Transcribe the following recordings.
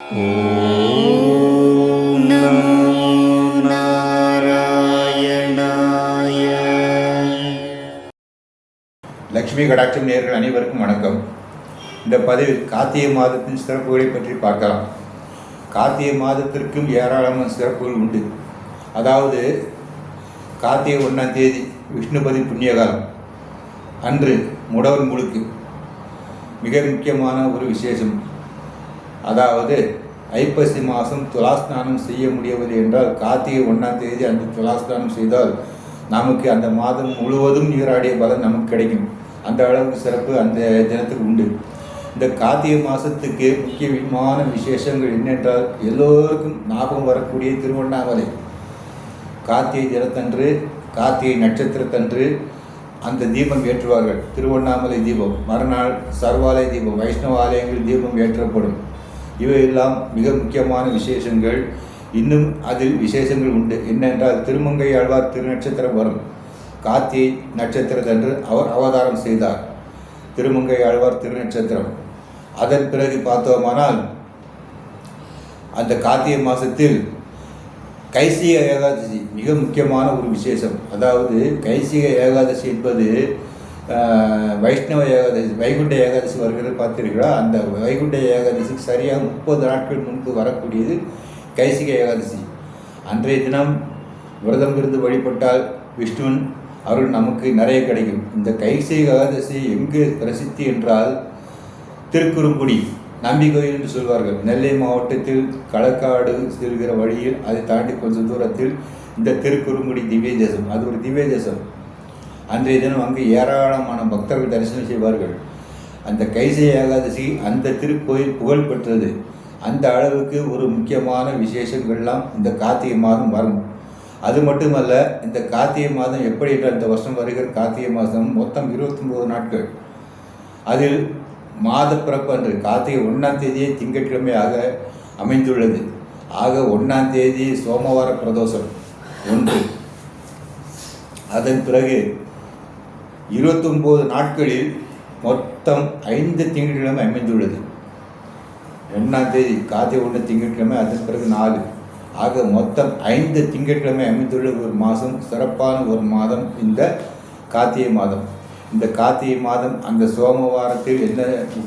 ஓம் நாராயணாய லக்ஷ்மி கடாட்சம் நேர்கள் அனைவருக்கும் வணக்கம். இந்த பதிவில் கார்த்திகை மாதத்தின் சிறப்புகளை பற்றி பார்க்கலாம். கார்த்திகை மாதத்திற்கும் ஏராளமான சிறப்புகள் உண்டு. அதாவது கார்த்திகை ஒன்றாம் தேதி விஷ்ணுபதி புண்ணியகாலம். அன்று முடவன் முழுக்கு. மிக முக்கியமான ஒரு விசேஷம். அதாவது ஐப்பசி மாதம் துலாஸ்நானம் செய்ய முடியவில்லை என்றால் கார்த்திகை ஒன்றாம் தேதி அந்த துலாஸ்நானம் செய்தால் நமக்கு அந்த மாதம் முழுவதும் நீராடிய பலன் நமக்கு கிடைக்கும். அந்த அளவுக்கு சிறப்பு அந்த தினத்துக்கு உண்டு. இந்த கார்த்திகை மாதத்துக்கு முக்கியமான விசேஷங்கள் என்னென்றால் எல்லோருக்கும் ஞாபகம் வரக்கூடிய திருவண்ணாமலை. கார்த்திகை தினத்தன்று கார்த்திகை நட்சத்திரத்தன்று அந்த தீபம் ஏற்றுவார்கள். திருவண்ணாமலை தீபம். மறுநாள் சர்வாலய தீபம். வைஷ்ணவ ஆலயங்களில் தீபம் ஏற்றப்படும். இவையெல்லாம் மிக முக்கியமான விசேஷங்கள். இன்னும் அதில் விசேஷங்கள் உண்டு. என்னென்றால் திருமங்கை ஆழ்வார் திருநட்சத்திரம் வரும். கார்த்திகை நட்சத்திரத்தன்று அவர் அவதாரம் செய்தார். திருமங்கை ஆழ்வார் திருநட்சத்திரம். அதன் பிறகு பார்த்தோமானால் அந்த கார்த்திகை மாதத்தில் கைசிக ஏகாதசி மிக முக்கியமான ஒரு விசேஷம். அதாவது கைசிக ஏகாதசி என்பது வைஷ்ணவ ஏகாதசி வைகுண்ட ஏகாதசி வருகிறது பார்த்தீர்களா அந்த வைகுண்ட ஏகாதசிக்கு சரியாக முப்பது நாட்கள் முன்பு வரக்கூடியது கைசிக ஏகாதசி. அன்றைய தினம் விரதம் இருந்து வழிபட்டால் விஷ்ணுவன் அருள் நமக்கு நிறைய கிடைக்கும். இந்த கைசிக ஏகாதசி எங்கு பிரசித்தி என்றால் திருக்குறுங்குடி நம்பி கோயில் என்று சொல்வார்கள். நெல்லை மாவட்டத்தில் களக்காடு செல்கிற வழியில் அதை தாண்டி கொஞ்சம் தூரத்தில் இந்த திருக்குறுங்குடி திவ்ய தேசம் அது ஒரு திவ்ய தேசம் அன்றைய தினம் அங்கு ஏராளமான பக்தர்கள் தரிசனம் செய்வார்கள். அந்த கைசை ஏகாதசி அந்த திருக்கோயில் புகழ் பெற்றது. அந்த அளவுக்கு ஒரு முக்கியமான விசேஷங்கள்லாம் இந்த கார்த்திகை மாதம் வரும். அது மட்டுமல்ல இந்த கார்த்திகை மாதம் எப்படி என்றால் இந்த வருஷம் வருகிற கார்த்திகை மாதம் மொத்தம் இருபத்தொம்போது நாட்கள். அதில் மாத பிறப்பு அன்று கார்த்திகை ஒன்றாம் தேதியே திங்கட்கிழமையாக அமைந்துள்ளது. ஆக ஒன்றாம் தேதி சோமவார பிரதோஷம் ஒன்று. அதன் பிறகு இருபத்தொன்பது நாட்களில் மொத்தம் ஐந்து திங்கட்கிழமை அமைந்துள்ளது. ரெண்டாம் தேதி கார்த்திகை ஒன்று திங்கட்கிழமை அதன் பிறகு நாலு. ஆக மொத்தம் ஐந்து திங்கட்கிழமை அமைந்துள்ள ஒரு மாதம் சிறப்பான ஒரு மாதம் இந்த கார்த்திகை மாதம். இந்த கார்த்திகை மாதம் அந்த சோமவாரத்தில் என்ன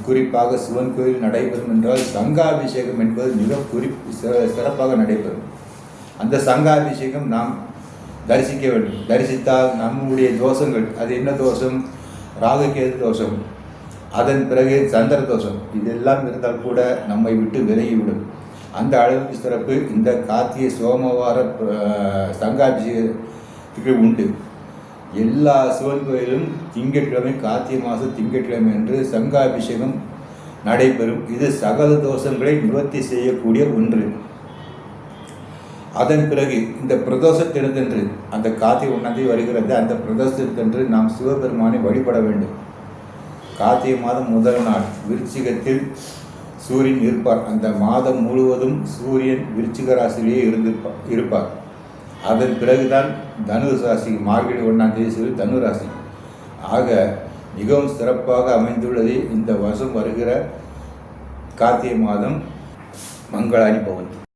குறிப்பாக சிவன் கோயில் நடைபெறும் என்றால் சங்காபிஷேகம் என்பது மிக குறிப்பு சிற- சிறப்பாக நடைபெறும். அந்த சங்காபிஷேகம் நாம் தரிசிக்க வேண்டும். தரிசித்தால் நம்முடைய தோஷங்கள் அது என்ன தோஷம்? ராகுகேது தோஷம். அதன் பிறகு சந்திர தோஷம். இதெல்லாம் இருந்தால் கூட நம்மை விட்டு விலகிவிடும். அந்த அளவுக்கு சிறப்பு இந்த கார்த்திகை சோமவார சங்காபிஷேகத்துக்கு உண்டு. எல்லா சிவன் கோயிலும் திங்கட்கிழமை கார்த்திகை மாதம் திங்கட்கிழமை என்று சங்காபிஷேகம் நடைபெறும். இது சகல தோஷங்களை நிவர்த்தி செய்யக்கூடிய ஒன்று. அதன் பிறகு இந்த பிரதோஷ அந்த கார்த்திகை ஒன்றாந்தேதி வருகிறது. அந்த பிரதோஷத்திற்கென்று நாம் சிவபெருமானை வழிபட வேண்டும். கார்த்திகை மாதம் முதல் நாள் விருச்சிகத்தில் சூரியன் இருப்பார். அந்த மாதம் முழுவதும் சூரியன் விருச்சிக ராசியிலேயே இருந்து இருப்பார். அதன் பிறகுதான் தனு ராசி மார்கழி ஒன்றாம் தேதி சிறு தனு ராசி. ஆக மிகவும் சிறப்பாக அமைந்துள்ளது இந்த வருஷம் வருகிற கார்த்திகை மாதம் மங்களாணி பவன்